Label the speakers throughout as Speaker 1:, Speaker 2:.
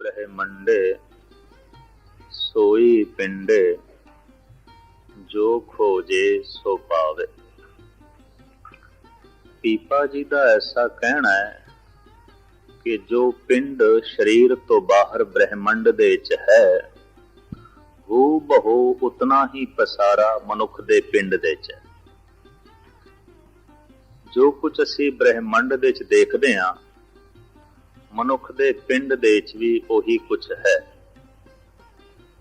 Speaker 1: ਬ੍ਰਹਮੰਡੇ ਸੋਈ ਪਿੰਡੇ, ਜੋ ਖੋਜੇ ਸੋ ਪਾਵੇ। ਪੀਪਾ ਜੀ ਦਾ ਐਸਾ ਕਹਿਣਾ ਹੈ ਕਿ ਜੋ ਪਿੰਡ ਸਰੀਰ ਤੋਂ ਬਾਹਰ ਬ੍ਰਹਮੰਡ ਦੇ ਵਿੱਚ ਹੈ, ਉਹ ਬਹੁ ਉਤਨਾ ਹੀ ਪਸਾਰਾ ਮਨੁੱਖ ਦੇ ਪਿੰਡ ਦੇ ਵਿੱਚ ਜੋ ਕੁਝ ਅਸੀਂ ਬ੍ਰਹਮੰਡ ਦੇ ਵਿੱਚ ਦੇਖਦੇ ਹਾਂ ਮਨੁੱਖ ਦੇ ਪਿੰਡ ਦੇ ਵਿੱਚ ਵੀ ਉਹੀ ਕੁਝ ਹੈ।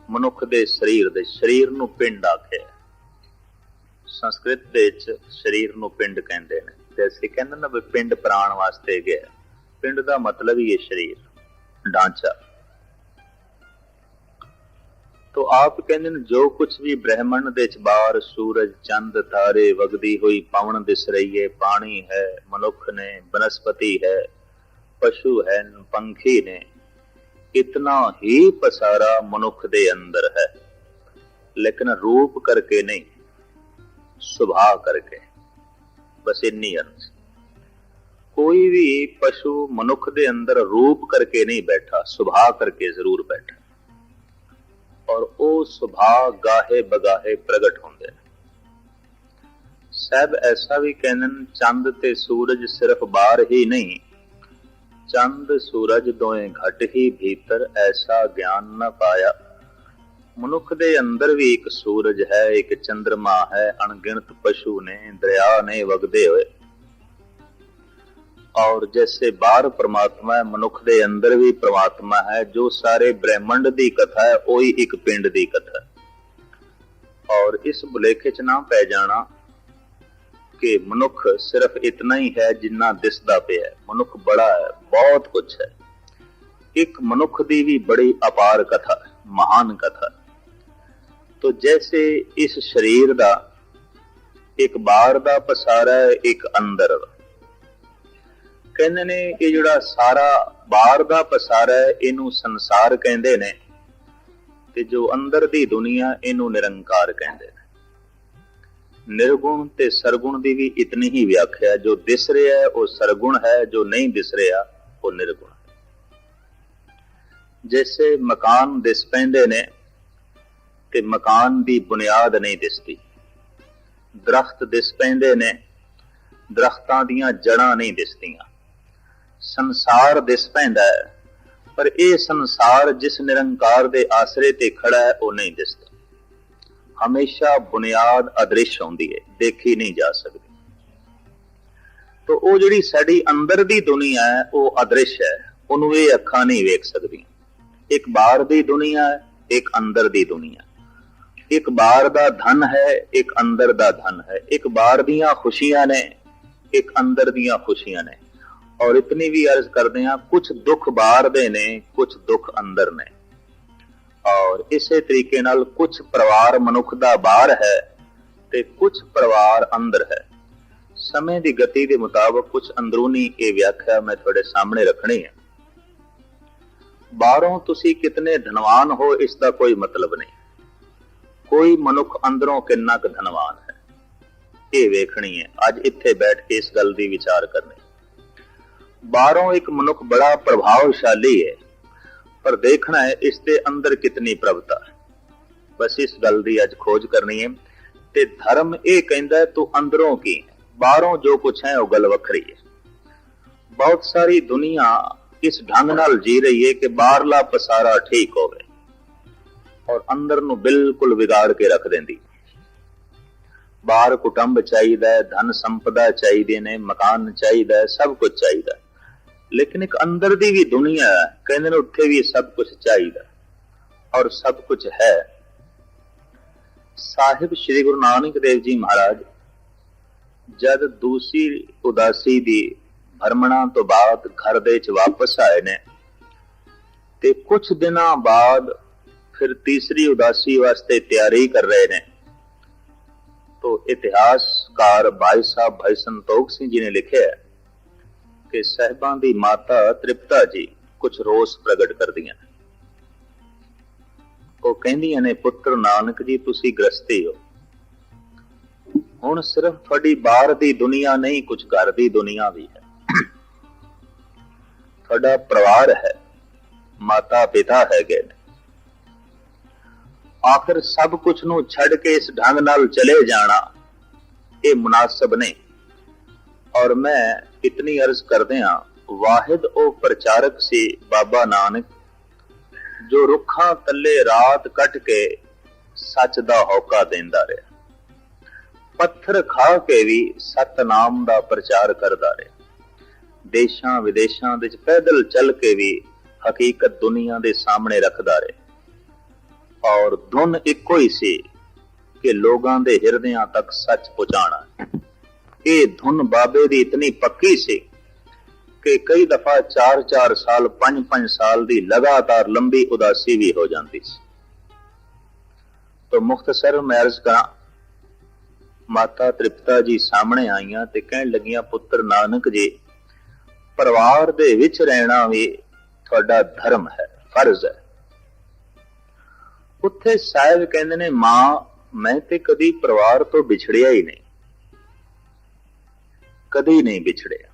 Speaker 1: ਮਨੁੱਖ ਦੇ ਸਰੀਰ ਦੇ, ਸਰੀਰ ਨੂੰ ਪਿੰਡ ਆਖਿਆ ਸੰਸਕ੍ਰਿਤ ਦੇ ਵਿੱਚ ਸਰੀਰ ਨੂੰ ਪਿੰਡ ਕਹਿੰਦੇ ਨੇ। ਤੇ ਕਹਿੰਦੇ ਨਾ ਵੀ ਪਿੰਡ ਪ੍ਰਾਣ ਵਾਸਤੇ ਗਿਆ। ਪਿੰਡ ਦਾ ਮਤਲਬ ਹੀ ਹੈ ਸਰੀਰ ਢਾਂਚਾ ਤੋ ਆਪ ਕਹਿੰਦੇ ਨੇ ਜੋ ਕੁਝ ਵੀ ਬ੍ਰਹਿਮੰਡ ਦੇ ਚ ਬਾਹਰ, ਸੂਰਜ, ਚੰਦ, ਤਾਰੇ ਵਗਦੀ ਹੋਈ, ਪਵਨ ਦਿਸ ਰਹੀ ਹੈ, ਪਾਣੀ ਹੈ, ਮਨੁੱਖ ਨੇ ਬਨਸਪਤੀ ਹੈ ਪਸ਼ੂ ਹੈ ਪੰਖੀ ਨੇ। ਇਤਨਾ ਹੀ ਪਸਾਰਾ ਮਨੁੱਖ ਦੇ ਅੰਦਰ ਹੈ। ਲੇਕਿਨ ਰੂਪ ਕਰਕੇ ਨਹੀਂ, ਸੁਭਾਅ ਕਰਕੇ। ਬਸ ਇੰਨੀ ਅਰਥ ਕੋਈ ਵੀ ਪਸ਼ੂ ਮਨੁੱਖ ਦੇ ਅੰਦਰ ਰੂਪ ਕਰਕੇ ਨਹੀਂ ਬੈਠਾ, ਸੁਭਾਅ ਕਰਕੇ ਜ਼ਰੂਰ ਬੈਠਾ। ਔਰ ਉਹ ਸੁਭਾਅ ਗਾਹੇ ਬਗਾਹੇ ਪ੍ਰਗਟ ਹੁੰਦੇ ਨੇ। ਸਭ ਐਸਾ ਵੀ ਕਹਿੰਦੇ ਨੇ ਚੰਦ ਤੇ ਸੂਰਜ ਸਿਰਫ ਬਾਹਰ ਹੀ ਨਹੀਂ ਚੰਦ ਸੂਰਜ ਦੋਏ ਘਟ ਹੀ ਭੀਤਰ ਐਸਾ ਗਿਆਨ ਨਾ ਪਾਇਆ। ਮਨੁੱਖ ਦੇ ਅੰਦਰ ਵੀ ਇੱਕ ਸੂਰਜ ਹੈ, ਇੱਕ ਚੰ드ਰਮਾ ਹੈ, ਅਣਗਿਣਤ ਪਸ਼ੂ ਨੇ, ਦਰਿਆ ਨੇ ਵਗਦੇ ਹੋਏ। ਔਰ ਜੈਸੇ ਬਾਹਰ ਪ੍ਰਮਾਤਮਾ ਹੈ, ਮਨੁੱਖ ਦੇ ਅੰਦਰ ਵੀ ਪ੍ਰਮਾਤਮਾ ਹੈ, ਜੋ ਸਾਰੇ ਬ੍ਰਹਿਮੰਡ ਦੀ ਕਥਾ ਹੈ, ਉਹੀ ਇੱਕ ਪਿੰਡ ਦੀ ਕਥਾ ਔਰ ਇਸ ਭੁਲੇਖੇ 'ਚ ਨਾ ਪੈ ਜਾਣਾ ਕਿ ਮਨੁੱਖ ਸਿਰਫ ਇਤਨਾ ਹੀ ਹੈ ਜਿੰਨਾ ਦਿਸਦਾ ਪਿਆ ਹੈ। ਮਨੁੱਖ ਬੜਾ ਹੈ, ਬਹੁਤ ਕੁਝ ਹੈ। ਇੱਕ ਮਨੁੱਖ ਦੀ ਵੀ ਬੜੀ ਅਪਾਰ ਕਥਾ, ਮਹਾਨ ਕਥਾ। ਤੋ ਜੈਸੇ ਇਸ ਸਰੀਰ ਦਾ, ਇੱਕ ਬਾਹਰ ਦਾ ਪਸਾਰਾ ਹੈ, ਇੱਕ ਅੰਦਰ ਦਾ। ਕਹਿੰਦੇ ਨੇ ਕਿ ਜਿਹੜਾ ਸਾਰਾ ਬਾਹਰ ਦਾ ਪਸਾਰਾ ਹੈ, ਇਹਨੂੰ ਸੰਸਾਰ ਕਹਿੰਦੇ ਨੇ। ਤੇ ਜੋ ਅੰਦਰ ਦੀ ਦੁਨੀਆ, ਇਹਨੂੰ ਨਿਰੰਕਾਰ ਕਹਿੰਦੇ ਨੇ ਨਿਰਗੁਣ ਤੇ ਸਰਗੁਣ ਦੀ ਵੀ ਇਤਨੀ ਹੀ ਵਿਆਖਿਆ, ਜੋ ਦਿਸ ਰਿਹਾ ਹੈ, ਉਹ ਸਰਗੁਣ ਹੈ, ਜੋ ਨਹੀਂ ਦਿਸ ਰਿਹਾ, ਉਹ ਨਿਰਗੁਣ ਹੈ। ਜੈਸੇ ਮਕਾਨ ਦਿਸ ਪੈਂਦੇ ਨੇ, ਤੇ ਮਕਾਨ ਦੀ ਬੁਨਿਆਦ ਨਹੀਂ ਦਿਸਦੀ। ਦਰਖਤ ਦਿਸ ਪੈਂਦੇ ਨੇ, ਦਰਖਤਾਂ ਦੀਆਂ ਜੜਾਂ ਨਹੀਂ ਦਿਸਦੀਆਂ। ਸੰਸਾਰ ਦਿਸ ਪੈਂਦਾ ਹੈ, ਪਰ ਇਹ ਸੰਸਾਰ ਜਿਸ ਨਿਰੰਕਾਰ ਦੇ ਆਸਰੇ ਤੇ ਖੜਾ ਹੈ, ਉਹ ਨਹੀਂ ਦਿਸਦਾ। ਹਮੇਸ਼ਾ ਬੁਨਿਆਦ ਅਦ੍ਰਿਸ਼ ਹੁੰਦੀ ਹੈ ਦੇਖੀ ਨਹੀਂ ਜਾ ਸਕਦੀ। ਤਾਂ ਉਹ ਜਿਹੜੀ ਸਾਡੀ ਅੰਦਰ ਦੀ ਦੁਨੀਆ ਹੈ, ਉਹ ਅਦ੍ਰਿਸ਼ ਹੈ, ਉਹਨੂੰ ਇਹ ਅੱਖਾਂ ਨਹੀਂ ਵੇਖ ਸਕਦੀਆਂ ਇੱਕ ਬਾਹਰ ਦੀ ਦੁਨੀਆ ਹੈ, ਇੱਕ ਅੰਦਰ ਦੀ ਦੁਨੀਆ। ਇੱਕ ਬਾਹਰ ਦਾ ਧਨ ਹੈ, ਇੱਕ ਅੰਦਰ ਦਾ ਧਨ ਹੈ। ਇੱਕ ਬਾਹਰ ਦੀਆਂ ਖੁਸ਼ੀਆਂ ਨੇ, ਇੱਕ ਅੰਦਰ ਦੀਆਂ ਖੁਸ਼ੀਆਂ ਨੇ। ਔਰ ਇਤਨੀ ਵੀ ਅਰਜ਼ ਕਰਦੇ ਹਾਂ ਕੁਝ ਦੁੱਖ ਬਾਹਰ ਦੇ ਨੇ ਕੁਝ ਦੁੱਖ ਅੰਦਰ ਨੇ। ਔਰ ਇਸੇ ਤਰੀਕੇ ਨਾਲ ਕੁਝ ਪਰਿਵਾਰ ਮਨੁੱਖ ਦਾ ਬਾਹਰ ਹੈ ਤੇ ਕੁਝ ਪਰਿਵਾਰ ਅੰਦਰ ਹੈ। ਸਮੇਂ ਦੀ ਗਤੀ ਦੇ ਮੁਤਾਬਕ ਕੁਝ ਅੰਦਰੂਨੀ ਇਹ ਵਿਆਖਿਆ ਮੈਂ ਤੁਹਾਡੇ ਸਾਹਮਣੇ ਰੱਖਣੀ ਹੈ। ਬਾਹਰੋਂ ਤੁਸੀਂ ਕਿਤਨੇ ਧਨਵਾਨ ਹੋ, ਇਸ ਦਾ ਕੋਈ ਮਤਲਬ ਨਹੀਂ। ਕੋਈ ਮਨੁੱਖ ਅੰਦਰੋਂ ਕਿੰਨਾ ਕੁ ਧਨਵਾਨ ਹੈ, ਇਹ ਵੇਖਣੀ ਹੈ। ਅੱਜ ਇੱਥੇ ਬੈਠ ਕੇ ਇਸ ਗੱਲ ਦੀ ਵਿਚਾਰ ਕਰਨੀ। ਬਾਹਰੋਂ ਇੱਕ ਮਨੁੱਖ ਬੜਾ ਪ੍ਰਭਾਵਸ਼ਾਲੀ ਹੈ। ਪਰ ਦੇਖਣਾ ਹੈ ਇਸ ਅੰਦਰ ਕਿਤਨੀ ਪ੍ਰਭਤਾ ਬਸ ਇਸ ਗੱਲ ਦੀ ਅੱਜ ਖੋਜ ਕਰਨੀ ਹੈ ਤੇ ਧਰਮ ਇਹ ਕਹਿੰਦਾ ਤੂੰ ਅੰਦਰੋਂ ਕੀ ਬਾਹਰੋਂ ਜੋ ਕੁਛ ਹੈ, ਉਹ ਗੱਲ ਵੱਖਰੀ ਹੈ। ਬਹੁਤ ਸਾਰੀ ਦੁਨੀਆ ਇਸ ਢੰਗ ਨਾਲ ਜੀ ਰਹੀ ਹੈ ਕਿ ਬਾਹਰਲਾ ਪਸਾਰਾ ਠੀਕ ਹੋਵੇ ਔਰ ਅੰਦਰ ਨੂੰ ਬਿਲਕੁਲ ਵਿਗਾੜ ਕੇ ਰੱਖ ਦਿੰਦੀ ਬਾਹਰ ਕੁਟੰਬ ਚਾਹੀਦਾ ਹੈ, ਧਨ ਸੰਪਦਾ ਚਾਹੀਦੇ ਨੇ, ਮਕਾਨ ਚਾਹੀਦਾ ਹੈ, ਸਭ ਕੁਝ ਚਾਹੀਦਾ ਹੈ। ਲੇਕਿਨ ਇੱਕ ਅੰਦਰ ਦੀ ਵੀ ਦੁਨੀਆ ਕਹਿੰਦੇ ਨੇ ਉੱਥੇ ਵੀ ਸਭ ਕੁਝ ਚਾਹੀਦਾ। ਔਰ ਸਭ ਕੁਝ ਹੈ। ਸਾਹਿਬ ਸ੍ਰੀ ਗੁਰੂ ਨਾਨਕ ਦੇਵ ਜੀ ਮਹਾਰਾਜ, ਜਦ ਦੂਸਰੀ ਉਦਾਸੀ ਦੀ ਭਰਮਣਾ ਤੋਂ ਬਾਅਦ ਘਰ ਦੇ ਵਿੱਚ ਵਾਪਸ ਆਏ ਨੇ, ਤੇ ਕੁਝ ਦਿਨਾਂ ਬਾਅਦ ਫਿਰ ਤੀਸਰੀ ਉਦਾਸੀ ਵਾਸਤੇ ਤਿਆਰੀ ਕਰ ਰਹੇ ਨੇ। ਤੋ ਇਤਿਹਾਸਕਾਰ ਭਾਈ ਸਾਹਿਬ ਭਾਈ ਸੰਤੋਖ ਸਿੰਘ ਜੀ ਨੇ ਲਿਖਿਆ ਕਿ ਸਹਿਬਾਂ ਦੀ ਮਾਤਾ ਤ੍ਰਿਪਤਾ ਜੀ ਕੁਝ ਰੋਸ ਪ੍ਰਗਟ ਕਰਦੀਆਂ ਉਹ ਕਹਿੰਦੀਆਂ ਨੇ, ਪੁੱਤਰ ਨਾਨਕ ਜੀ, ਤੁਸੀਂ ਗ੍ਰਸਤੀ ਹੋ। ਹੁਣ ਸਿਰਫ ਤੁਹਾਡੀ ਬਾਹਰ ਦੀ ਦੁਨੀਆ ਨਹੀਂ, ਕੁਝ ਘਰ ਦੀ ਦੁਨੀਆ ਵੀ ਹੈ। ਤੁਹਾਡਾ ਪਰਿਵਾਰ ਹੈ, ਮਾਤਾ ਪਿਤਾ ਹੈਗੇ ਨੇ। ਆਖਰ ਸਭ ਕੁਝ ਨੂੰ ਛੱਡ ਕੇ ਇਸ ਢੰਗ ਨਾਲ ਚਲੇ ਜਾਣਾ, ਇਹ ਮੁਨਾਸਬ ਨਹੀਂ। ਔਰ ਮੈਂ ਇਤਨੀ ਅਰਜ਼ ਕਰਦੇ ਹਾਂ, ਵਾਹਿਦ ਉਹ ਪ੍ਰਚਾਰਕ ਸੀ ਬਾਬਾ ਨਾਨਕ, ਜੋ ਰੁੱਖਾਂ ਥੱਲੇ ਰਾਤ ਕੱਟ ਕੇ ਸੱਚ ਦਾ ਹੌਕਾ ਦਿੰਦਾ ਰਿਹਾ। ਪੱਥਰ ਖਾ ਕੇ ਵੀ ਸਤਨਾਮ ਦਾ ਪ੍ਰਚਾਰ ਕਰਦਾ ਰਿਹਾ। ਦੇਸ਼ਾਂ ਵਿਦੇਸ਼ਾਂ ਵਿੱਚ ਪੈਦਲ ਚੱਲ ਕੇ ਵੀ ਹਕੀਕਤ ਦੁਨੀਆ ਦੇ ਸਾਹਮਣੇ ਰੱਖਦਾ ਰਿਹਾ। ਔਰ ਧੁਨ ਇੱਕੋ ਹੀ ਸੀ ਕਿ ਲੋਕਾਂ ਦੇ ਹਿਰਦਿਆਂ ਤੱਕ ਸੱਚ ਪਹੁੰਚਾਣਾ ਇਹ ਧੁਨ ਬਾਬੇ ਦੀ ਇਤਨੀ ਪੱਕੀ ਸੀ ਕਿ ਕਈ ਦਫਾ 4-4 ਸਾਲ 5-5 ਸਾਲ ਦੀ ਲਗਾਤਾਰ ਲੰਬੀ ਉਦਾਸੀ ਵੀ ਹੋ ਜਾਂਦੀ ਸੀ। ਤਾਂ ਮੁਖਤਸਰ ਮੈਂ ਅਰਜ਼ ਕਰਾਂ, ਮਾਤਾ ਤ੍ਰਿਪਤਾ ਜੀ ਸਾਹਮਣੇ ਆਈਆਂ ਤੇ ਕਹਿਣ ਲੱਗੀਆਂ, ਪੁੱਤਰ ਨਾਨਕ ਜੀ, ਪਰਿਵਾਰ ਦੇ ਵਿੱਚ ਰਹਿਣਾ ਵੀ ਤੁਹਾਡਾ ਧਰਮ ਹੈ, ਫਰਜ਼ ਹੈ। ਉੱਥੇ ਸਾਹਿਬ ਕਹਿੰਦੇ ਨੇ, ਮਾਂ, ਮੈਂ ਤੇ ਕਦੀ ਪਰਿਵਾਰ ਤੋਂ ਵਿਛੜਿਆ ਹੀ ਨਹੀਂ। ਕਦੀ ਨਹੀਂ ਵਿਛੜਿਆ।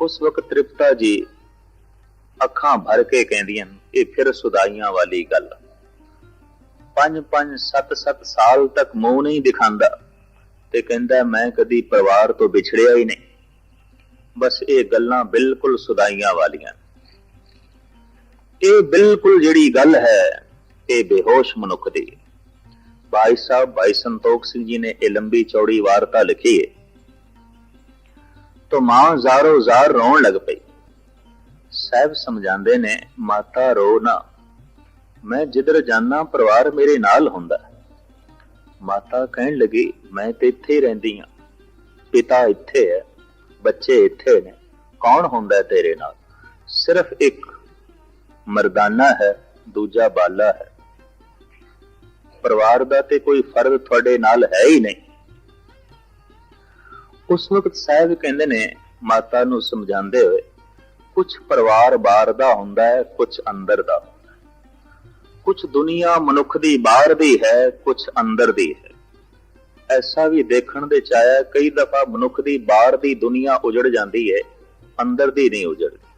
Speaker 1: ਉਸ ਵਕਤ ਤ੍ਰਿਪਤਾ ਜੀ ਅੱਖਾਂ ਭਰ ਕੇ ਕਹਿੰਦੀਆਂ ਇਹ ਫਿਰ ਸੁਦਾਈਆਂ ਵਾਲੀ ਗੱਲ ਪੰਜ ਪੰਜ ਸੱਤ ਸੱਤ ਸਾਲ ਤੱਕ ਮੂੰਹ ਨਹੀਂ ਦਿਖਾਉਂਦਾ ਤੇ ਕਹਿੰਦਾ, ਮੈਂ ਕਦੀ ਪਰਿਵਾਰ ਤੋਂ ਵਿਛੜਿਆ ਹੀ ਨਹੀਂ। ਬਸ ਇਹ ਗੱਲਾਂ ਬਿਲਕੁਲ ਸੁਦਾਈਆਂ ਵਾਲੀਆਂ ਇਹ ਬਿਲਕੁਲ ਜਿਹੜੀ ਗੱਲ ਹੈ, ਇਹ ਬੇਹੋਸ਼ ਮਨੁੱਖ ਦੀ। ਬਾਈ ਸਾਹਿਬ, ਬਾਈ ਸੰਤੋਖ ਸਿੰਘ ਜੀ ਨੇ ਇਹ ਲੰਬੀ ਚੌੜੀ ਵਾਰਤਾ ਲਿਖੀ ਹੈ ਤੋ ਮਾਂ ਜ਼ਾਰੋ ਜ਼ਾਰ ਰੋਣ ਲੱਗ ਪਈ। ਸਾਹਿਬ ਸਮਝਾਉਂਦੇ ਨੇ, ਮਾਤਾ ਰੋ ਨਾ। ਮੈਂ ਜਿੱਧਰ ਜਾਣਾ ਪਰਿਵਾਰ ਮੇਰੇ ਨਾਲ ਹੁੰਦਾ। ਮਾਤਾ ਕਹਿਣ ਲੱਗੀ, ਮੈਂ ਤੇ ਇੱਥੇ ਹੀ ਰਹਿੰਦੀ ਹਾਂ। ਪਿਤਾ ਇੱਥੇ ਹੈ, ਬੱਚੇ ਇੱਥੇ ਨੇ। ਕੌਣ ਹੁੰਦਾ ਤੇਰੇ ਨਾਲ? ਸਿਰਫ ਇੱਕ। ਮਰਦਾਨਾ ਹੈ, ਦੂਜਾ ਬਾਲਾ ਹੈ। ਪਰਿਵਾਰ ਦਾ ਤੇ ਕੋਈ ਫਰਜ਼ ਤੁਹਾਡੇ ਨਾਲ ਹੈ ਹੀ ਨਹੀਂ। ਉਸ ਵਕਤ ਸਾਹਿਬ ਕਹਿੰਦੇ ਨੇ, ਮਾਤਾ ਨੂੰ ਸਮਝਾਉਂਦੇ ਹੋਏ ਕੁਝ ਪਰਿਵਾਰ ਬਾਹਰ ਦਾ ਹੁੰਦਾ ਹੈ ਕੁਝ ਅੰਦਰ ਦਾ ਕੁਝ ਦੁਨੀਆ ਮਨੁੱਖ ਦੀ ਬਾਹਰ ਦੀ ਹੈ ਕੁਝ ਅੰਦਰ ਦੀ ਹੈ। ਐਸਾ ਵੀ ਦੇਖਣ ਦੇ ਚਾਇਆ ਕਈ ਦਫਾ ਮਨੁੱਖ ਦੀ ਬਾਹਰ ਦੀ ਦੁਨੀਆ ਉਜੜ ਜਾਂਦੀ ਹੈ, ਅੰਦਰ ਦੀ ਨਹੀਂ ਉਜੜਦੀ।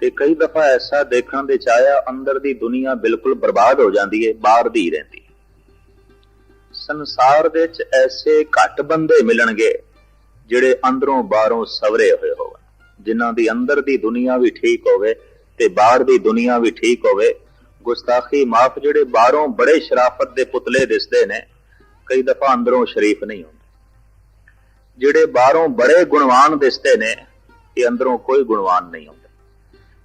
Speaker 1: ਤੇ ਕਈ ਦਫਾ ਐਸਾ ਦੇਖਣ ਦੇ ਚ ਆਇਆ ਅੰਦਰ ਦੀ ਦੁਨੀਆ ਬਿਲਕੁਲ ਬਰਬਾਦ ਹੋ ਜਾਂਦੀ ਹੈ ਬਾਹਰ ਦੀ ਰਹਿੰਦੀ ਸੰਸਾਰ ਦੇ ਵਿੱਚ ਐਸੇ ਘੱਟ ਬੰਦੇ ਮਿਲਣਗੇ ਜਿਹੜੇ ਅੰਦਰੋਂ ਬਾਹਰੋਂ ਸਵਰੇ ਹੋਏ ਹੋਣ, ਜਿਨ੍ਹਾਂ ਦੀ ਅੰਦਰ ਦੀ ਦੁਨੀਆ ਵੀ ਠੀਕ ਹੋਵੇ ਤੇ ਬਾਹਰ ਦੀ ਦੁਨੀਆ ਵੀ ਠੀਕ ਹੋਵੇ। ਗੁਸਤਾਖੀ ਮਾਫ ਜਿਹੜੇ ਬਾਹਰੋਂ ਬੜੇ ਸ਼ਰਾਫਤ ਦੇ ਪੁਤਲੇ ਦਿਸਦੇ ਨੇ, ਕਈ ਦਫਾ ਅੰਦਰੋਂ ਸ਼ਰੀਫ ਨਹੀਂ ਹੁੰਦੇ। ਜਿਹੜੇ ਬਾਹਰੋਂ ਬੜੇ ਗੁਣਵਾਨ ਦਿਸਦੇ ਨੇ, ਇਹ ਅੰਦਰੋਂ ਕੋਈ ਗੁਣਵਾਨ ਨਹੀਂ ਹੁੰਦੇ।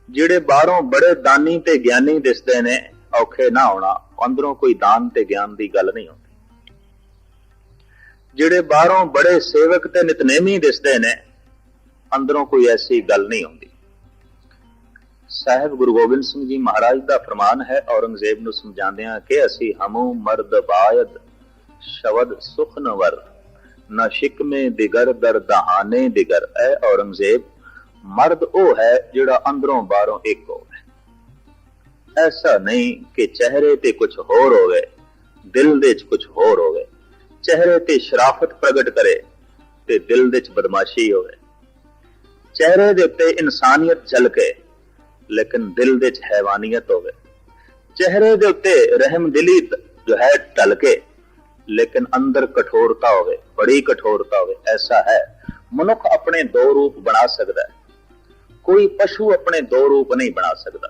Speaker 1: ਜਿਹੜੇ ਬਾਹਰੋਂ ਬੜੇ ਦਾਨੀ ਤੇ ਗਿਆਨੀ ਦਿਸਦੇ ਨੇ, ਔਖੇ ਨਾ ਹੋਣਾ। ਅੰਦਰੋਂ ਕੋਈ ਦਾਨ ਤੇ ਗਿਆਨ ਦੀ ਗੱਲ ਨਹੀਂ ਹੁੰਦੀ। ਜਿਹੜੇ ਬਾਹਰੋਂ ਬੜੇ ਸੇਵਕ ਤੇ ਨਿਤਨੇਮੀ ਦਿਸਦੇ ਨੇ, ਅੰਦਰੋਂ ਕੋਈ ਐਸੀ ਗੱਲ ਨਹੀਂ ਹੁੰਦੀ। ਸਾਹਿਬ ਗੁਰੂ ਗੋਬਿੰਦ ਸਿੰਘ ਜੀ ਮਹਾਰਾਜ ਦਾ ਫਰਮਾਨ ਹੈ, ਔਰੰਗਜ਼ੇਬ ਨੂੰ ਸਮਝਾਉਂਦਿਆਂ ਕਿ ਅਸੀਂ ਹਮੂ ਮਰਦ ਬਾਇਦ ਸ਼ਬਦ ਸੁਖ ਨਵਰ ਨਾ ਸ਼ਿਕਮੇ ਦਿਗਰ ਦਰ ਦਹਾਨੇ ਦਿਗਰ ਐ ਔਰੰਗਜ਼ੇਬ ਮਰਦ ਉਹ ਹੈ ਜਿਹੜਾ ਅੰਦਰੋਂ ਬਾਹਰੋਂ ਇੱਕ ਹੋਵੇ। ਐਸਾ ਨਹੀਂ ਕਿ ਚਿਹਰੇ ਤੇ ਕੁਝ ਹੋਰ ਹੋਵੇ, ਦਿਲ ਦੇ ਵਿੱਚ ਕੁਝ ਹੋਰ ਹੋਵੇ। ਚਿਹਰੇ ਤੇ ਸ਼ਰਾਫਤ ਪ੍ਰਗਟ ਕਰੇ ਤੇ ਦਿਲ ਦੇ ਵਿੱਚ ਬਦਮਾਸ਼ੀ ਹੋਵੇ। ਚਿਹਰੇ ਦੇ ਉੱਤੇ ਇਨਸਾਨੀਅਤ ਝਲਕੇ, ਲੇਕਿਨ ਦਿਲ ਦੇ ਵਿੱਚ ਹੈਵਾਨੀਅਤ ਹੋਵੇ। ਚਿਹਰੇ ਦੇ ਉੱਤੇ ਰਹਿਮਦਿਲੀ ਜੋ ਹੈ ਢਲਕੇ, ਲੇਕਿਨ ਅੰਦਰ ਕਠੋਰਤਾ ਹੋਵੇ, ਬੜੀ ਕਠੋਰਤਾ ਹੋਵੇ। ਐਸਾ ਹੈ, ਮਨੁੱਖ ਆਪਣੇ ਦੋ ਰੂਪ ਬਣਾ ਸਕਦਾ ਹੈ। ਕੋਈ ਪਸ਼ੂ ਆਪਣੇ ਦੋ ਰੂਪ ਨਹੀਂ ਬਣਾ ਸਕਦਾ।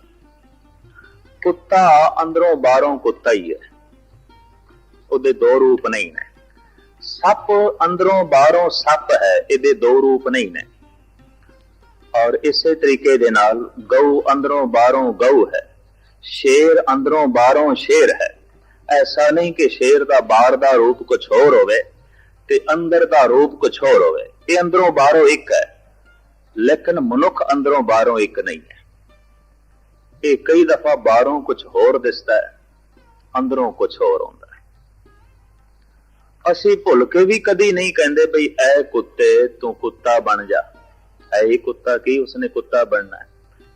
Speaker 1: ਕੁੱਤਾ ਅੰਦਰੋਂ ਬਾਹਰੋਂ ਕੁੱਤਾ ਹੀ ਹੈ। ਉਹਦੇ ਦੋ ਰੂਪ ਨਹੀਂ ਨੇ। ਸੱਪ ਅੰਦਰੋਂ ਬਾਹਰੋਂ ਸੱਪ ਹੈ, ਇਹਦੇ ਦੋ ਰੂਪ ਨਹੀਂ ਨੇ। ਔਰ ਇਸੇ ਤਰੀਕੇ ਦੇ ਨਾਲ ਗਊ ਅੰਦਰੋਂ ਬਾਹਰੋਂ ਗਊ ਹੈ। ਸ਼ੇਰ ਅੰਦਰੋਂ ਬਾਹਰੋਂ ਸ਼ੇਰ ਹੈ। ਐਸਾ ਨਹੀਂ ਕਿ ਸ਼ੇਰ ਦਾ ਬਾਹਰ ਦਾ ਰੂਪ ਕੁਝ ਹੋਰ ਹੋਵੇ ਤੇ ਅੰਦਰ ਦਾ ਰੂਪ ਕੁਝ ਹੋਰ ਹੋਵੇ। ਇਹ ਅੰਦਰੋਂ ਬਾਹਰੋਂ ਇੱਕ ਹੈ। ਲੇਕਿਨ ਮਨੁੱਖ ਅੰਦਰੋਂ ਬਾਹਰੋਂ ਇੱਕ ਨਹੀਂ ਹੈ। ਇਹ ਕਈ ਦਫਾ ਬਾਹਰੋਂ ਕੁਝ ਹੋਰ ਦਿਸਦਾ ਹੈ, ਅੰਦਰੋਂ ਕੁਝ ਹੋਰ ਹੁੰਦਾ ਹੈ। ਅਸੀਂ ਭੁੱਲ ਕੇ ਵੀ ਕਦੀ ਨਹੀਂ ਕਹਿੰਦੇ ਬਈ, ਐ ਕੁੱਤੇ, ਤੂੰ ਕੁੱਤਾ ਬਣ ਜਾ। ਐ ਕੁੱਤਾ ਕੀ? ਉਸਨੇ ਕੁੱਤਾ ਬਣਨਾ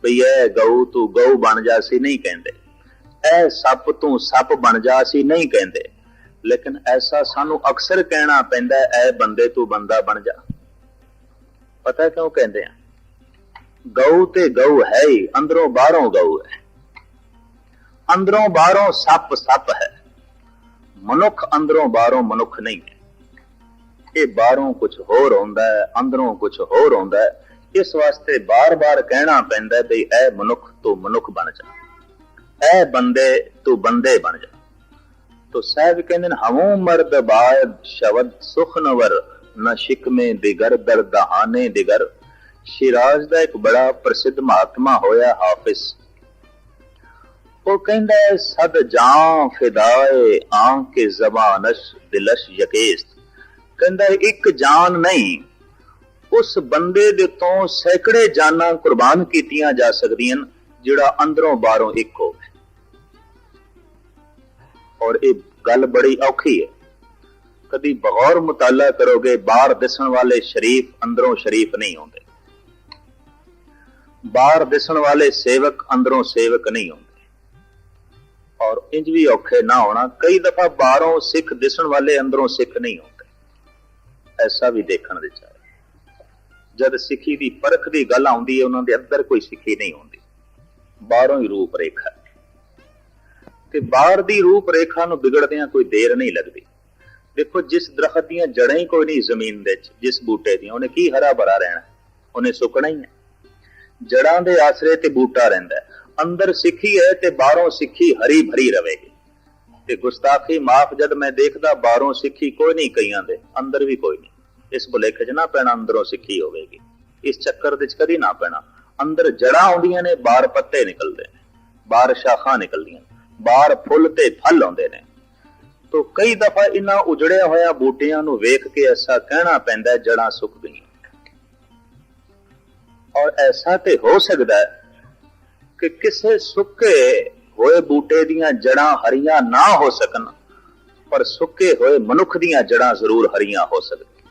Speaker 1: ਬਈ ਐ ਗਊ, ਤੂੰ ਗਊ ਬਣ ਜਾ ਸੀ ਨਹੀਂ ਕਹਿੰਦੇ। ਐ ਸੱਪ, ਤੂੰ ਸੱਪ ਬਣ ਜਾ ਸੀ ਨਹੀਂ ਕਹਿੰਦੇ। ਲੇਕਿਨ ਐਸਾ ਸਾਨੂੰ ਅਕਸਰ ਕਹਿਣਾ ਪੈਂਦਾ ਐ ਬੰਦੇ ਤੂੰ ਬੰਦਾ ਬਣ ਜਾ। ਪਤਾ ਕਿਉਂ ਕਹਿੰਦੇ ਆ? ਗਊ ਤੇ ਗਊ ਹੈ ਹੀ, ਅੰਦਰੋਂ ਬਾਹਰੋਂ ਗਊ ਹੈ। ਅੰਦਰੋਂ ਬਾਹਰੋਂ ਸੱਪ ਸੱਪ ਹੈ। ਮਨੁੱਖ ਅੰਦਰੋਂ ਬਾਹਰੋਂ ਮਨੁੱਖ ਨਹੀਂ ਹੈ। ਇਹ ਬਾਹਰੋਂ ਕੁਝ ਹੋਰ ਹੁੰਦਾ ਹੈ, ਅੰਦਰੋਂ ਕੁਝ ਹੋਰ ਹੁੰਦਾ ਹੈ। ਇਸ ਵਾਸਤੇ ਬਾਰ-ਬਾਰ ਕਹਿਣਾ ਪੈਂਦਾ ਬਈ ਵੀ ਐ ਮਨੁੱਖ ਤੂੰ ਮਨੁੱਖ ਬਣ ਜਾ। ਐ ਬੰਦੇ ਤੂੰ ਬੰਦੇ ਬਣ ਜਾ। ਤੋ ਸਾਹਿਬ ਕਹਿੰਦੇ ਨੇ ਹਮੂ ਮਰਦ ਬਾਦ ਸ਼ਬਦ ਸੁਖਨਵਰ ਨਾ ਸ਼ਿਕਮੇ ਦਿਗਰ ਦਰਦਹਾਨੇ ਦਿਗਰ ਸ਼ਿਰਾਜ਼ ਦਾ ਇੱਕ ਬੜਾ ਪ੍ਰਸਿੱਧ ਮਹਾਤਮਾ ਹੋਇਆ ਹਾਫਿਜ਼। ਉਹ ਕਹਿੰਦਾ ਹੈ, ਸਦ ਜਾਂ ਫਿਦਾਏ ਆਂਖ ਕੇ ਜ਼ਬਾਨਸ਼ ਦਿਲਸ਼ ਯਕੇਸ ਕਹਿੰਦਾ ਇੱਕ ਜਾਨ ਨਹੀਂ ਉਸ ਬੰਦੇ ਦੇ ਤੋਂ ਸੈਂਕੜੇ ਜਾਨਾਂ ਕੁਰਬਾਨ ਕੀਤੀਆਂ ਜਾ ਸਕਦੀਆਂ ਜਿਹੜਾ ਅੰਦਰੋਂ ਬਾਹਰੋਂ ਇੱਕ ਹੋਵੇ। ਔਰ ਇਹ ਗੱਲ ਬੜੀ ਔਖੀ ਹੈ। ਕਦੀ ਬਗੌਰ ਮੁਤਾਲਾ ਕਰੋਗੇ, ਬਾਹਰ ਦਿਸਣ ਵਾਲੇ ਸ਼ਰੀਫ ਅੰਦਰੋਂ ਸ਼ਰੀਫ ਨਹੀਂ ਹੁੰਦੇ ਬਾਹਰ ਦਿਸਣ ਵਾਲੇ ਸੇਵਕ ਅੰਦਰੋਂ ਸੇਵਕ ਨਹੀਂ ਹੁੰਦੇ ਔਰ ਇੰਜ ਵੀ ਔਖੇ ਨਾ ਹੋਣਾ, ਕਈ ਦਫਾ ਬਾਹਰੋਂ ਸਿੱਖ ਦਿਸਣ ਵਾਲੇ ਅੰਦਰੋਂ ਸਿੱਖ ਨਹੀਂ ਹੁੰਦੇ ਐਸਾ ਵੀ ਦੇਖਣ ਦੇ ਚਾਹੇ। ਜਦ ਸਿੱਖੀ ਦੀ ਪਰਖ ਦੀ ਗੱਲ ਆਉਂਦੀ ਹੈ, ਉਹਨਾਂ ਦੇ ਅੰਦਰ ਕੋਈ ਸਿੱਖੀ ਨਹੀਂ ਹੁੰਦੀ ਬਾਹਰੋਂ ਹੀ ਰੂਪ ਰੇਖਾ ਤੇ ਬਾਹਰ ਦੀ ਰੂਪ ਰੇਖਾ ਨੂੰ ਵਿਗੜਦਿਆਂ ਕੋਈ ਦੇਰ ਨਹੀਂ ਲੱਗਦੀ। ਦੇਖੋ, ਜਿਸ ਦਰਖਤ ਦੀਆਂ ਜੜਾਂ ਹੀ ਕੋਈ ਨਹੀਂ ਜ਼ਮੀਨ ਦੇ ਵਿੱਚ, ਜਿਸ ਬੂਟੇ ਦੀਆਂ, ਉਹਨੇ ਕੀ ਹਰਾ ਭਰਾ ਰਹਿਣਾ? ਉਹਨੇ ਸੁੱਕਣਾ ਹੀ ਹੈ। ਜੜਾਂ ਦੇ ਆਸਰੇ ਤੇ ਬੂਟਾ ਰਹਿੰਦਾ ਅੰਦਰ ਸਿੱਖੀ ਹੈ ਤੇ ਬਾਹਰੋਂ ਸਿੱਖੀ ਹਰੀ ਭਰੀ ਰਹੇਗੀ ਤੇ ਗੁਸਤਾਖੀ, ਮਾਫ ਜਦ ਮੈਂ ਦੇਖਦਾ, ਬਾਹਰੋਂ ਸਿੱਖੀ ਕੋਈ ਨਹੀਂ ਕਈਆਂ ਦੇ, ਅੰਦਰ ਵੀ ਕੋਈ ਨਹੀਂ। ਇਸ ਭੁਲੇਖ 'ਚ ਨਾ ਪੈਣਾ, ਅੰਦਰੋਂ ਸਿੱਖੀ ਹੋਵੇਗੀ। ਇਸ ਚੱਕਰ ਦੇ 'ਚ ਕਦੀ ਨਾ ਪੈਣਾ। ਅੰਦਰ ਜੜਾਂ ਆਉਂਦੀਆਂ ਨੇ, ਬਾਹਰ ਪੱਤੇ ਨਿਕਲਦੇ ਨੇ। ਬਾਹਰ ਸ਼ਾਖਾਂ ਨਿਕਲਦੀਆਂ ਬਾਹਰ ਫੁੱਲ ਤੇ ਫਲ ਆਉਂਦੇ ਨੇ। ਤੋ ਕਈ ਦਫਾ ਇਹਨਾਂ ਉਜੜਿਆ ਹੋਇਆ ਬੂਟਿਆਂ ਨੂੰ ਵੇਖ ਕੇ ਐਸਾ ਕਹਿਣਾ ਪੈਂਦਾ ਹੈ, ਜੜਾਂ ਸੁੱਕ ਗਈਆਂ। ਔਰ ਐਸਾ ਤੇ ਹੋ ਸਕਦਾ ਹੈ ਕਿ ਕਿਸੇ ਸੁੱਕੇ ਹੋਏ ਬੂਟੇ ਦੀਆਂ ਜੜਾਂ ਹਰੀਆਂ ਨਾ ਹੋ ਸਕਣ ਪਰ ਸੁੱਕੇ ਹੋਏ ਮਨੁੱਖ ਦੀਆਂ ਜੜਾਂ ਜ਼ਰੂਰ ਹਰੀਆਂ ਹੋ ਸਕਦੀਆਂ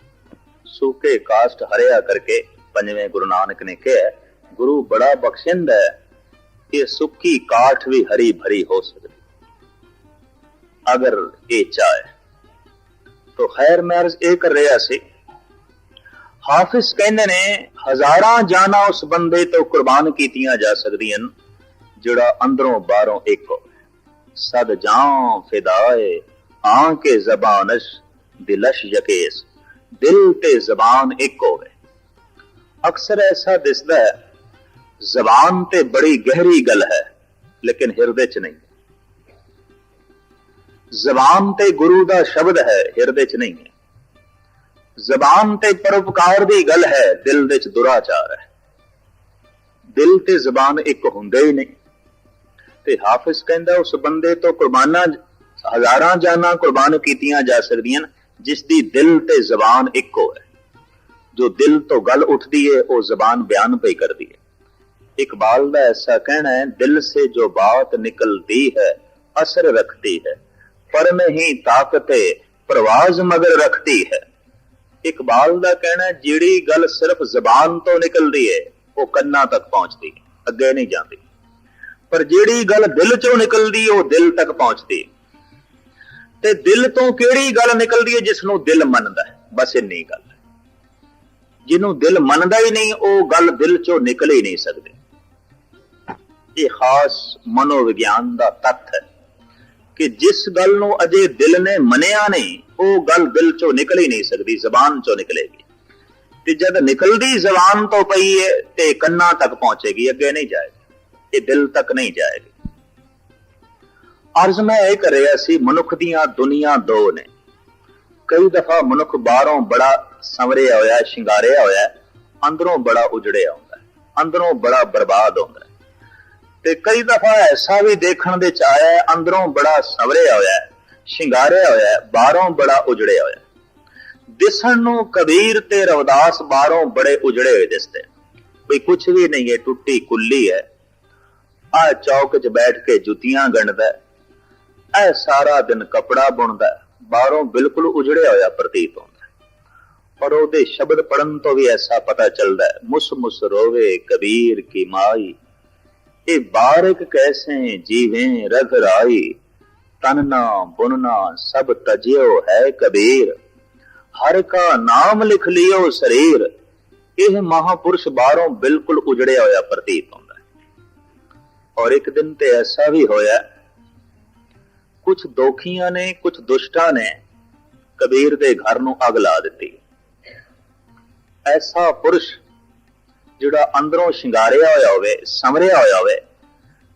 Speaker 1: ਸੁੱਕੇ ਕਾਸ਼ਟ ਹਰਿਆ ਕਰਕੇ ਪੰਜਵੇਂ ਗੁਰੂ ਨਾਨਕ ਨੇ ਕਿਹਾ ਗੁਰੂ ਬੜਾ ਬਖਸ਼ਿੰਦ ਹੈ ਇਹ ਸੁੱਕੀ ਕਾਠ ਵੀ ਹਰੀ ਭਰੀ ਹੋ ਸਕਦੀ ਅਗਰ ਇਹ ਚਾਹੇ। ਤੋ ਖੈਰ, ਮੈਂ ਅਰਜ਼ ਇਹ ਕਰ ਰਿਹਾ ਸੀ, ਹਾਫਿਜ਼ ਕਹਿੰਦੇ ਨੇ, ਹਜ਼ਾਰਾਂ ਜਾਨਾਂ ਉਸ ਬੰਦੇ ਤੋਂ ਕੁਰਬਾਨ ਕੀਤੀਆਂ ਜਾ ਸਕਦੀਆਂ ਜਿਹੜਾ ਅੰਦਰੋਂ ਬਾਹਰੋਂ ਇੱਕ ਹੋਵੇ। ਸਦ ਜਾਂ ਫਿਦਾਏ, ਆਂ ਕੇ ਜ਼ਬਾਨਸ਼ ਦਿਲਸ਼ ਯਕੇਸ, ਦਿਲ ਤੇ ਜ਼ਬਾਨ ਇੱਕ ਹੋਵੇ। ਅਕਸਰ ਐਸਾ ਦਿਸਦਾ ਹੈ, ਜ਼ਬਾਨ ਤੇ ਬੜੀ ਗਹਿਰੀ ਗੱਲ ਹੈ, ਲੇਕਿਨ ਹਿਰਦੇ 'ਚ ਨਹੀਂ। ਜ਼ਬਾਨ ਤੇ ਗੁਰੂ ਦਾ ਸ਼ਬਦ ਹੈ, ਹਿਰਦੇ 'ਚ ਨਹੀਂ ਹੈ। ਜ਼ਬਾਨ ਤੇ ਪਰਉਪਕਾਰ ਦੀ ਗੱਲ ਹੈ, ਦਿਲ ਵਿੱਚ ਦੁਰਾਚਾਰ ਹੈ। ਦਿਲ ਤੇ ਜ਼ਬਾਨ ਇੱਕ ਹੁੰਦੇ ਹੀ ਨਹੀਂ। ਤੇ ਹਾਫਿਜ਼ ਕਹਿੰਦਾ, ਉਸ ਬੰਦੇ ਤੋਂ ਕੁਰਬਾਨਾਂ, ਹਜ਼ਾਰਾਂ ਜਾਨਾਂ ਕੁਰਬਾਨ ਕੀਤੀਆਂ ਜਾ ਸਕਦੀਆਂ ਜਿਸ ਦੀ ਦਿਲ ਤੇ ਜ਼ਬਾਨ ਇੱਕੋ ਹੈ। ਜੋ ਦਿਲ ਤੋਂ ਗੱਲ ਉੱਠਦੀ ਹੈ ਉਹ ਜ਼ਬਾਨ ਬਿਆਨ ਪਈ ਕਰਦੀ ਹੈ ਇਕਬਾਲ ਦਾ ਐਸਾ ਕਹਿਣਾ ਹੈ, ਦਿਲ ਸੇ ਜੋ ਬਾਤ ਨਿਕਲਦੀ ਹੈ, ਅਸਰ ਰੱਖਦੀ ਹੈ। ਪਰ ਨਹੀਂ ਤਾਕਤ ਪ੍ਰਵਾਜ਼ ਮਗਰ ਰੱਖਦੀ ਹੈ। ਇਕਬਾਲ ਦਾ ਕਹਿਣਾ ਜਿਹੜੀ ਗੱਲ ਸਿਰਫ ਜ਼ਬਾਨ ਤੋਂ ਨਿਕਲਦੀ ਹੈ ਉਹ ਕੰਨਾਂ ਤੱਕ ਪਹੁੰਚਦੀ ਅੱਗੇ ਨਹੀਂ ਜਾਂਦੀ। ਪਰ ਜਿਹੜੀ ਗੱਲ ਦਿਲ ਚੋਂ ਨਿਕਲਦੀ ਉਹ ਦਿਲ ਤੱਕ ਪਹੁੰਚਦੀ ਤੇ ਦਿਲ ਤੋਂ ਕਿਹੜੀ ਗੱਲ ਨਿਕਲਦੀ ਹੈ ਜਿਸ ਨੂੰ ਦਿਲ ਮੰਨਦਾ ਬਸ ਇੰਨੀ ਗੱਲ ਜਿਹਨੂੰ ਦਿਲ ਮੰਨਦਾ ਹੀ ਨਹੀਂ, ਉਹ ਗੱਲ ਦਿਲ ਚੋਂ ਨਿਕਲ ਹੀ ਨਹੀਂ ਸਕਦੀ। ਇਹ ਖਾਸ ਮਨੋਵਿਗਿਆਨ ਦਾ ਤੱਤ ਹੈ। ਕਿ ਜਿਸ ਗੱਲ ਨੂੰ ਅਜੇ ਦਿਲ ਨੇ ਮੰਨਿਆ ਨਹੀਂ, ਉਹ ਗੱਲ ਦਿਲ ਚੋਂ ਨਿਕਲ ਹੀ ਨਹੀਂ ਸਕਦੀ, ਜ਼ਬਾਨ ਚੋਂ ਨਿਕਲੇਗੀ। ਤੇ ਜਦ ਨਿਕਲਦੀ ਜ਼ਬਾਨ ਤੋਂ ਪਈ ਹੈ ਤੇ ਕੰਨਾਂ ਤੱਕ ਪਹੁੰਚੇਗੀ, ਅੱਗੇ ਨਹੀਂ ਜਾਏਗੀ, ਇਹ ਦਿਲ ਤੱਕ ਨਹੀਂ ਜਾਏਗੀ। ਅਰਜ਼ ਮੈਂ ਇਹ ਕਰ ਰਿਹਾ ਸੀ, ਮਨੁੱਖ ਦੀਆਂ ਦੁਨੀਆ ਦੋ ਨੇ। ਕਈ ਦਫਾ ਮਨੁੱਖ ਬਾਹਰੋਂ ਬੜਾ ਸੰਵਰਿਆ ਹੋਇਆ, ਸ਼ਿੰਗਾਰਿਆ ਹੋਇਆ, ਅੰਦਰੋਂ ਬੜਾ ਉਜੜਿਆ ਹੁੰਦਾ, ਅੰਦਰੋਂ ਬੜਾ ਬਰਬਾਦ ਹੁੰਦਾ। ਤੇ ਕਈ ਦਫਾ ਐਸਾ ਵੀ ਦੇਖਣ ਦੇ ਚ ਆਇਆ ਅੰਦਰੋਂ ਬੜਾ ਸਵਰਿਆ ਹੋਇਆ ਹੈ, ਸ਼ਿੰਗਾਰਿਆ ਹੋਇਆ ਹੈ, ਬਾਹਰੋਂ ਬੜਾ ਉਜੜਿਆ ਹੋਇਆ ਦਿਸਣ ਨੂੰ ਕਬੀਰ ਤੇ ਰਵਦਾਸ ਬਾਹਰੋਂ ਬੜੇ ਉਜੜੇ ਹੋਏ ਦਿਸਦੇ ਕੋਈ ਕੁਝ ਵੀ ਨਹੀਂ ਹੈ, ਟੁੱਟੀ ਕੁੱਲੀ ਹੈ। ਆ ਚੌਕ 'ਚ ਬੈਠ ਕੇ ਜੁੱਤੀਆਂ ਗੰਢਦਾ ਹੈ। ਐ ਸਾਰਾ ਦਿਨ ਕਪੜਾ ਬੁਣਦਾ ਬਾਹਰੋਂ ਬਿਲਕੁਲ ਉਜੜਿਆ ਹੋਇਆ ਪ੍ਰਤੀਤ ਹੁੰਦਾ ਪਰ ਉਹਦੇ ਸ਼ਬਦ ਪੜਨ ਤੋਂ ਵੀ ਐਸਾ ਪਤਾ ਚੱਲਦਾ ਮੁਸ ਮੁਸ ਰੋਵੇ ਕਬੀਰ ਕੀ ਮਾਈ। ਇਹ ਬਾਰਿਕ ਕੈਸੇ ਜੀਵੇਂ ਰਗ ਰਾਈ? ਤਨਨਾ ਬੁਨਨਾ ਸਭ ਤਜਿਓ ਹੈ ਕਬੀਰ। ਹਰ ਕਾ ਨਾਮ ਲਿਖ ਲਿਓ ਸਰੀਰ। ਇਹ ਮਹਾਪੁਰਸ਼ ਬਾਹਰੋਂ ਬਿਲਕੁਲ ਉਜੜਿਆ ਹੋਇਆ ਪ੍ਰਤੀਤ ਹੁੰਦਾ ਹੈ। ਔਰ ਇੱਕ ਦਿਨ ਤੇ ਐਸਾ ਵੀ ਹੋਇਆ ਕੁਝ ਦੋਖੀਆਂ ਨੇ ਕੁਝ ਦੁਸ਼ਟਾਂ ਨੇ ਕਬੀਰ ਦੇ ਘਰ ਨੂੰ ਅੱਗ ਲਾ ਦਿੱਤੀ। ਐਸਾ ਪੁਰਸ਼ ਜਿਹੜਾ ਅੰਦਰੋਂ ਸ਼ਿੰਗਾਰਿਆ ਹੋਇਆ ਹੋਵੇ ਸਮਰਿਆ ਹੋਇਆ ਹੋਵੇ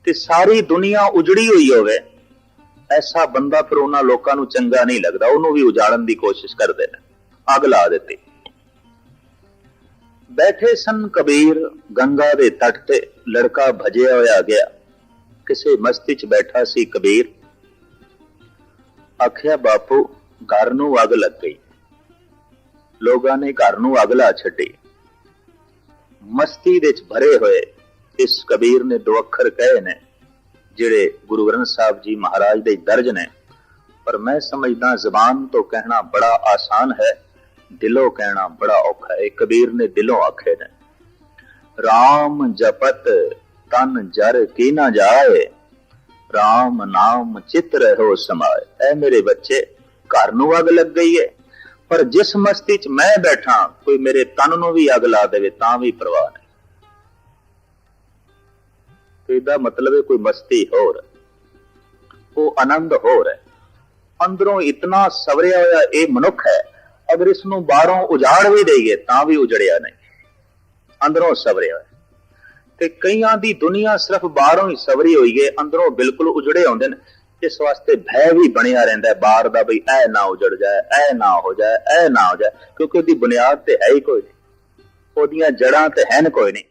Speaker 1: ਤੇ ਸਾਰੀ ਦੁਨੀਆ ਉਜੜੀ ਹੋਈ ਹੋਵੇ, ਐਸਾ ਬੰਦਾ ਫਿਰ ਉਹਨਾਂ ਲੋਕਾਂ ਨੂੰ ਚੰਗਾ ਨਹੀਂ ਲੱਗਦਾ, ਉਹਨੂੰ ਵੀ ਉਜਾੜਨ ਦੀ ਕੋਸ਼ਿਸ਼ ਕਰਦੇ ਨੇ, ਅੱਗ ਲਾ ਦਿੱਤੀ। ਬੈਠੇ ਸਨ ਕਬੀਰ ਗੰਗਾ ਦੇ ਤੱਟ ਤੇ, ਲੜਕਾ ਭਜਿਆ ਹੋਇਆ ਗਿਆ। ਕਿਸੇ ਮਸਤੀ 'ਚ ਬੈਠਾ ਸੀ ਕਬੀਰ। ਆਖਿਆ, ਬਾਪੂ, ਘਰ ਨੂੰ ਅੱਗ ਲੱਗ ਗਈ। ਲੋਕਾਂ ਨੇ ਘਰ ਨੂੰ ਅੱਗ ਲਾ ਛੱਡੀ। ਮਸਤੀ ਦੇ ਵਿੱਚ ਭਰੇ ਹੋਏ ਇਸ ਕਬੀਰ ਨੇ ਦੋ ਅੱਖਰ ਕਹੇ ਨੇ, ਜਿਹੜੇ ਗੁਰੂ ਗ੍ਰੰਥ ਸਾਹਿਬ ਜੀ ਮਹਾਰਾਜ ਦੇ ਦਰਜ ਨੇ। ਪਰ ਮੈਂ ਸਮਝਦਾ ਜ਼ਬਾਨ ਤੋਂ ਕਹਿਣਾ ਬੜਾ ਆਸਾਨ ਹੈ, ਦਿਲੋਂ ਕਹਿਣਾ ਬੜਾ ਔਖਾ ਹੈ। ਕਬੀਰ ਨੇ ਦਿਲੋਂ ਆਖੇ ਨੇ RAM ਜਪਤ ਤਨ ਜਰ ਕੀ ਨਾ ਜਾਏ RAM ਨਾਮ ਚਿਤ ਰਹੋ ਸਮਾਏ। ਐ ਮੇਰੇ ਬੱਚੇ, ਘਰ ਨੂੰ ਅੱਗ ਲੱਗ ਗਈ ਹੈ ਪਰ ਜਿਸ ਮਸਤੀ 'ਚ ਮੈਂ ਬੈਠਾ, ਕੋਈ ਮੇਰੇ ਤਨ ਨੂੰ ਵੀ ਅੱਗ ਲਾ ਦੇਵੇ, ਤਾਂ ਵੀ ਪਰਵਾਹ ਨਹੀਂ। ਤੇ ਇਹਦਾ ਮਤਲਬ ਹੈ ਕੋਈ ਮਸਤੀ ਹੋਰ ਉਹ ਆਨੰਦ ਹੋਰ ਹੈ। ਅੰਦਰੋਂ ਇਤਨਾ ਸਵਰਿਆ ਹੋਇਆ ਇਹ ਮਨੁੱਖ ਹੈ, ਅਗਰ ਇਸ ਨੂੰ ਬਾਹਰੋਂ ਉਜਾੜ ਵੀ ਦੇਈਏ, ਤਾਂ ਵੀ ਉਜੜਿਆ ਨਹੀਂ। ਅੰਦਰੋਂ ਸਵਰਿਆ ਹੋਇਆ। ਤੇ ਕਈਆਂ ਦੀ ਦੁਨੀਆ ਸਿਰਫ ਬਾਹਰੋਂ ਹੀ ਸਵਰੀ ਹੋਈ ਹੈ, ਅੰਦਰੋਂ ਬਿਲਕੁਲ ਉਜੜੇ ਹੁੰਦੇ ਨੇ। ਇਸ ਵਾਸਤੇ ਭੈ ਵੀ ਬਣਿਆ ਰਹਿੰਦਾ ਹੈ ਬਾਹਰ ਦਾ ਬਈ ਐ ਨਾ ਉਜੜ ਜਾਏ, ਐ ਨਾ ਹੋ ਜਾਏ, ਐ ਨਾ ਹੋ ਜਾਏ, ਕਿਉਂਕਿ ਉਹਦੀ ਬੁਨਿਆਦ ਤੇ ਹੈ ਹੀ ਕੋਈ ਨਹੀਂ। ਉਹਦੀਆਂ ਜੜਾਂ ਤੇ ਹਨ ਕੋਈ ਨਹੀਂ।